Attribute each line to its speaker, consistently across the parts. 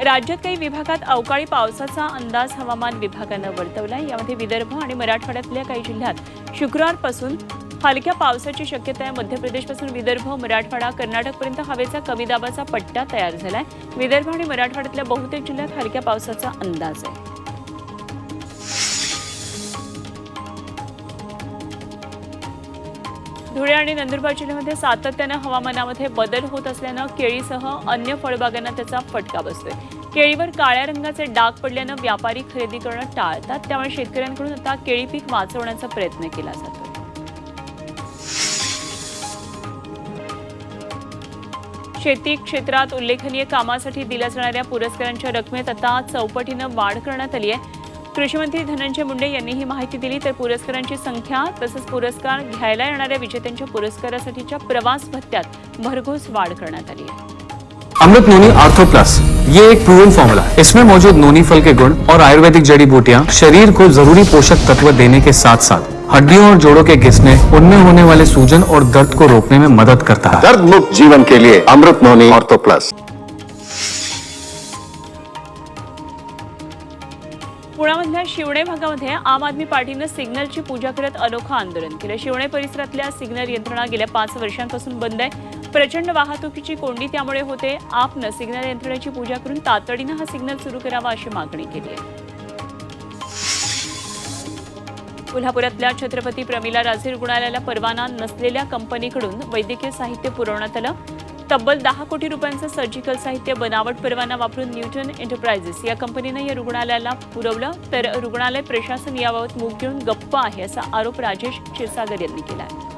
Speaker 1: राज्यात काही विभागात अवकाळी पावसाचा अंदाज हवामान विभागानं वर्तवलाय. यामध्ये विदर्भ आणि मराठवाड्यातल्या काही जिल्ह्यात शुक्रवारपासून हलक्या पावसाची शक्यता आहे. मध्य प्रदेशपासून विदर्भ मराठवाडा कर्नाटकपर्यंत हवेचा कमी दाबाचा पट्टा तयार झालाय. विदर्भ आणि मराठवाड्यातल्या बहुतेक जिल्ह्यात हलक्या पावसाचा अंदाज आहे. धुळे आणि नंदुरबार जिल्ह्यामध्ये सातत्यानं हवामानामध्ये बदल होत असल्यानं केळीसह अन्य फळबागांना त्याचा फटका बसतोय. केळीवर काळ्या रंगाचे डाग पडल्यानं व्यापारी खरेदी करणं टाळतात. त्यामुळे शेतकऱ्यांकडून आता केळी पीक वाचवण्याचा प्रयत्न केला जातो शेती क्षेत्रात उल्लेखनीय कामासाठी दिल्या जाणाऱ्या पुरस्कारांच्या रकमेत आता चौपटीनं वाढ करण्यात आली आहे. कृषीमंत्री धनंजय मुंडे यांनी ही माहिती दिली तर पुरस्कारांची संख्या तसंच पुरस्कार घ्यायला येणाऱ्या विजेत्यांच्या पुरस्कारासाठीच्या प्रवास भत्त्यात भरघोस वाढ करण्यात आली आहे.
Speaker 2: Amrut noni ortho plus. ये एक प्रूवन फॉर्मूला है इसमें मौजूद नोनी फल के गुण और आयुर्वेदिक जड़ी बूटियाँ शरीर को जरूरी पोषक तत्व देने के साथ साथ हड्डियों और जोड़ों के घिसने उनमें होने वाले सूजन और दर्द को रोकने में मदद करता है।
Speaker 3: दर्द मुक्त जीवन के लिए अमृत नोनी ऑर्थो प्लस।
Speaker 1: पुण्यामधल्या शिवणे भागामध्ये आम आदमी पार्टीनं सिग्नलची पूजा करत अनोखं आंदोलन केलं. शिवणे परिसरातल्या सिग्नल यंत्रणा गेल्या पाच वर्षांपासून बंद आहे. प्रचंड वाहतुकीची कोंडी त्यामुळे होते. आपनं सिग्नल यंत्रणेची पूजा करून तातडीनं हा सिग्नल सुरू करावा अशी मागणी केली आहे. कोल्हापुरातल्या छत्रपती प्रमिला राजे रुग्णालयाला परवाना नसलेल्या कंपनीकडून वैद्यकीय साहित्य पुरवण्यात आलं. तब्बल दहा कोटी रुपयांचं सर्जिकल साहित्य बनावट परवाना वापरून न्यूटन एंटरप्राइजेस या कंपनीनं या रुग्णालयाला पुरवलं. तर रुग्णालय प्रशासन याबाबत मूग घेऊन गप्प आहे असा आरोप राजेश क्षीरसागर यांनी केला आहे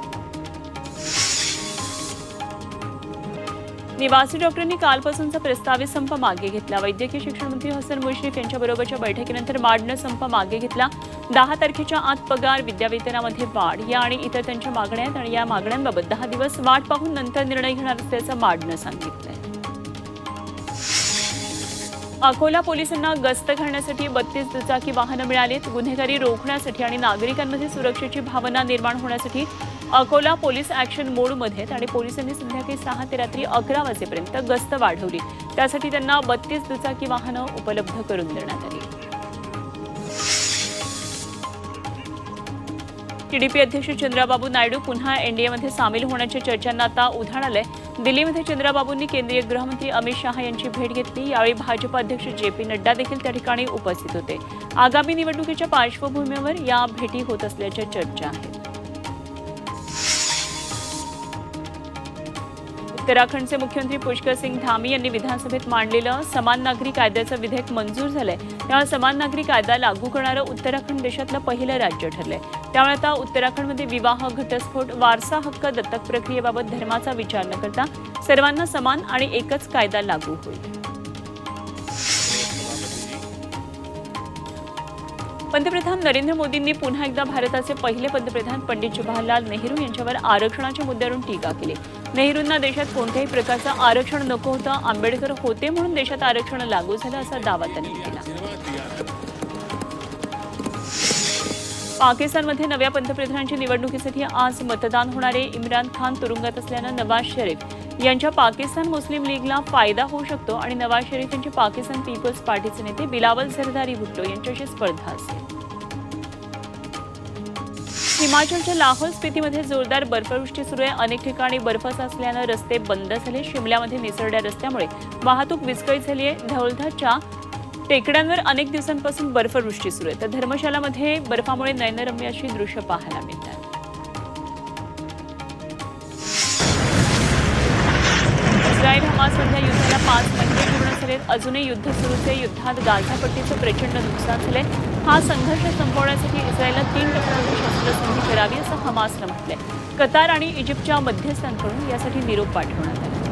Speaker 1: निवासी डॉक्टरांनी कालपासूनचा प्रस्तावित संप मागे घेतला. वैद्यकीय शिक्षण मंत्री हसन मुश्रीफ यांच्याबरोबरच्या बैठकीनंतर माडनं संप मागे घेतला. दहा तारखेच्या आत पगार विद्यावेतनामध्ये वाढ या आणि इतर त्यांच्या मागण्या आहेत आणि या मागण्यांबाबत दहा दिवस वाट पाहून नंतर निर्णय घेणार असल्याचं माडनं सांगितलंय. अकोला पोलिसांना गस्त घालण्यासाठी बत्तीस दुचाकी वाहनं मिळालीत. गुन्हेगारी रोखण्यासाठी आणि नागरिकांमध्ये सुरक्षेची भावना निर्माण होण्यासाठी अकोला पोलीस ॲक्शन मोडमध्ये आहेत आणि पोलिसांनी संध्याकाळी सहा ते रात्री अकरा वाजेपर्यंत गस्त वाढवली. त्यासाठी त्यांना बत्तीस दुचाकी वाहनं उपलब्ध करून देण्यात आली. टीडीपी अध्यक्ष चंद्राबाबू नायडू पुन्हा एनडीएमध्ये सामील होण्याच्या चर्चांना आता उधाण आलंय. दिल्लीमध्ये चंद्राबाबूंनी केंद्रीय गृहमंत्री अमित शहा यांची भेट घेतली. यावेळी भाजप अध्यक्ष जे पी नड्डा देखील त्या ठिकाणी उपस्थित होते. आगामी निवडणुकीच्या पार्श्वभूमीवर या भेटी होत असल्याच्या चर्चा आहेत. उत्तराखंडचे मुख्यमंत्री पुष्कर सिंग धामी यांनी विधानसभेत मांडलेलं समान नागरी कायद्याचं विधेयक मंजूर झालंय. त्यामुळे समान नागरी कायदा लागू करणारं उत्तराखंड देशातलं पहिलं राज्य ठरलंय. त्यामुळे आता उत्तराखंडमध्ये विवाह घटस्फोट वारसा हक्क दत्तक प्रक्रियेबाबत धर्माचा विचार न करता सर्वांना समान आणि एकच कायदा लागू होईल. पंतप्रधान नरेंद्र मोदींनी पुन्हा एकदा भारताचे पहिले पंतप्रधान पंडित जवाहरलाल नेहरू यांच्यावर आरक्षणाच्या मुद्द्यावरून टीका केली. नेहरूंना देशात कोणत्याही प्रकारचं आरक्षण नको होतं. आंबेडकर होते म्हणून देशात आरक्षण लागू झालं असा दावा त्यांनी केला. पाकिस्तानमध्ये नव्या पंतप्रधानांच्या निवडणुकीसाठी आज मतदान होणारे इम्रान खान तुरुंगात असल्यानं नवाज शरीफ यांच्या पाकिस्तान मुस्लिम लीगला फायदा होऊ शकतो आणि नवाज शरीफ यांची पाकिस्तान पीपल्स पार्टीचे नेते बिलावल झरदारी भुट्टो यांच्याशी स्पर्धा असेल. हिमाचलच्या लाहोल स्पितीमध्ये जोरदार बर्फवृष्टी सुरू आहे. अनेक ठिकाणी बर्फ साचल्यानं रस्ते बंद झाले. शिमल्यामध्ये निसरड्या रस्त्यामुळे वाहतूक विस्कळीत झाली आहे. धौलधाच्या टेकड्यांवर अनेक दिवसांपासून बर्फवृष्टी सुरू आहे. तर धर्मशालामध्ये बर्फामुळे नयनरम्य अशी दृश्य पाहायला मिळतात. इस्रायल हमासमधल्या युद्धाला पाच महिने पूर्ण झालेत. अजूनही युद्ध सुरूच आहे. युद्धात गाझापट्टीचं प्रचंड नुकसान झालंय. हा संघर्ष संपवण्यासाठी इस्रायलला तीन करावी असं हमासनं म्हटलंय कतार आणि इजिप्तच्या मध्यस्थांकडून यासाठी निरोप पाठवण्यात आला.